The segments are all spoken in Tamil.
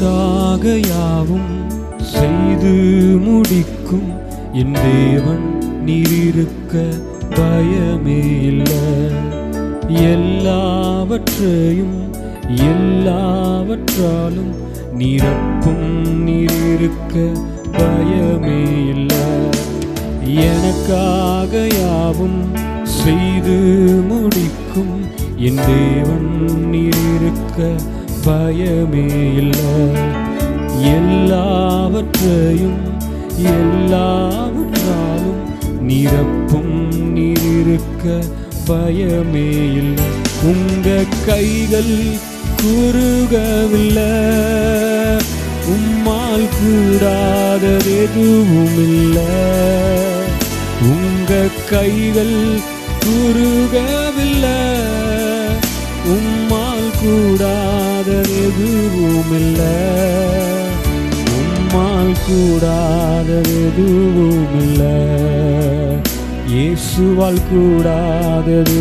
எனக்காக யாவும் செய்து முடிக்கும் என் தேவன் நீரிருக்க பயமே இல்லை எல்லாவற்றையும் எல்லாவற்றாலும் நிரப்பும் நீரிருக்க பயமே இல்லை எனக்காக யாவும் செய்து முடிக்கும் என் தேவன் நீரிருக்க பயமே இல்லை. எல்லாவற்றையும் எல்லாவற்றாலும் நிரப்பும் நீரிருக்க பயமே இல்லை. உங்க கைகள் குறுகவில்லை. உம்மால் கூடாதது எதுவும் இல்லை. உங்க கைகள் குறுகவில்லை. உம்மால் கூடாதது எதுவும் இல்லை உம்மால் கூடாதது எதுவும் இல்லை இயேசுவால் கூடாதது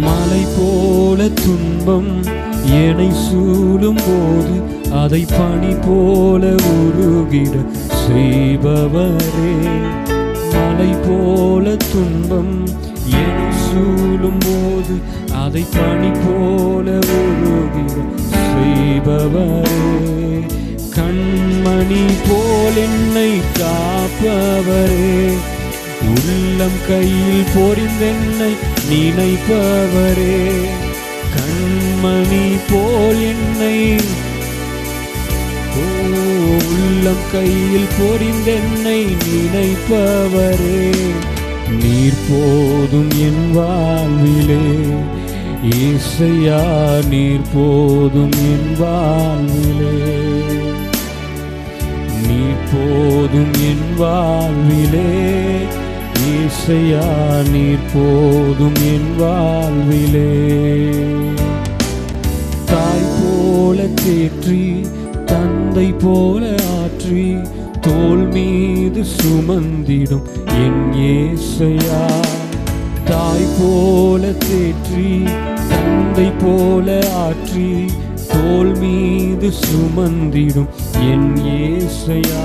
மலை போல துன்பம் என்னை சூழும் போது அதை பணி போல உருகிட செய்பவரே. மலை போல துன்பம் என்னை சூழும் போது அதை பணி போல உருகிட செய்பவரே. கண்மணி போல் என்னை காப்பவரே. உள்ளம் கையில் பொறிந்தென்னை நினைப்பவரே. கண்மணி போல் என்னை ஓ, உள்ளம் கையில் பொறிந்தென்னை நினைப்பவரே. நீர் போதும் என் வாழ்விலே இசையா நீர் போதும் என் வாழ்விலே. நீ போதும் என் வாழ்விலே. இசையா நீர் போதும் என் வாழ்விலே. தாய் போல தேற்றி தந்தை போல ஆற்றி தோல் மீது சுமந்திடும் என் ஏசையா. தாய் போல தேற்றி தந்தை போல ஆற்றி தோல் மீது சுமந்திடும் என் ஏசையா.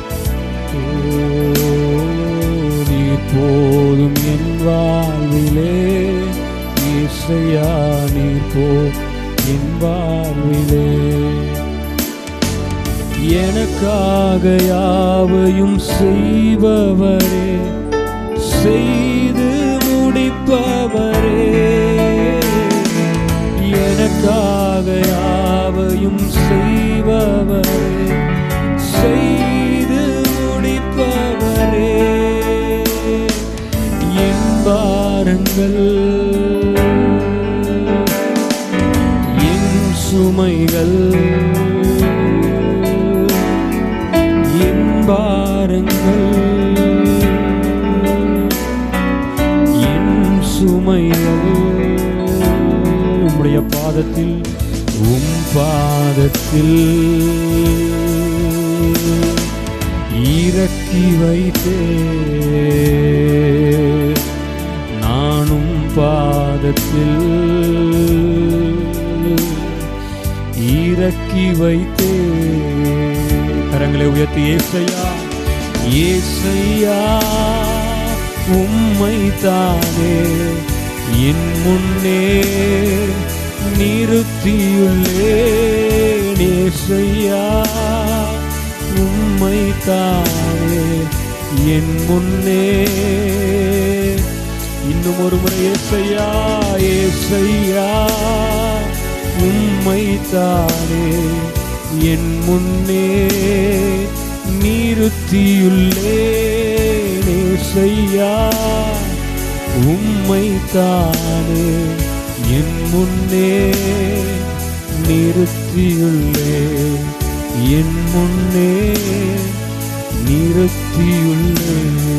நீர் போதும் என் வாழ்விலே இசையா நீர் போ என் வாழ்விலே. எனக்காக யாவையும் செய்பவரே செய்து முடிப்பவரே. எனக்காக யாவையும் செய்பவரே. பாரங்கள். என் சுமைகள் என் பாரங்கள். என் சுமைகள் உம்முடைய பாதத்தில் உம் பாதத்தில் இறக்கி வைத்தேன் பாதத்தில் இறக்கி வைத்தே. கரங்களை உயர்த்தி ஏசையா ஏசையா உம்மை தானே. என் முன்னே நிறுத்தியுள்ளே ஏசையா உம்மை தானே. என் முன்னே இன்னும் ஒரு முறை ஏசையா ஏசையா உம்மை தானே என் முன்னே நீருத்தியுள்ளே ஏசையா உம்மை தானே என் முன்னே நிறுத்தியுள்ளே என் முன்னே நிறுத்தியுள்ளே.